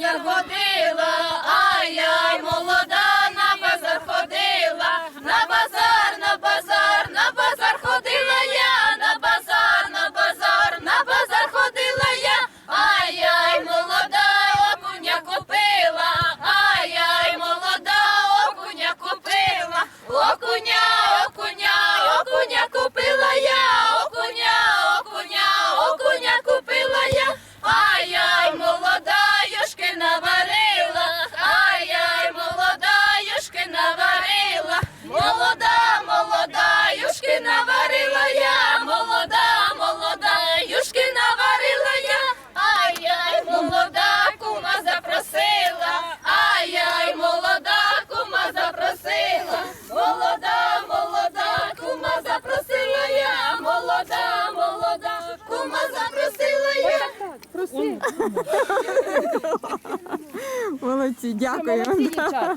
Senhor, vou ter. Молодці, дякую. Молодці, дівчата.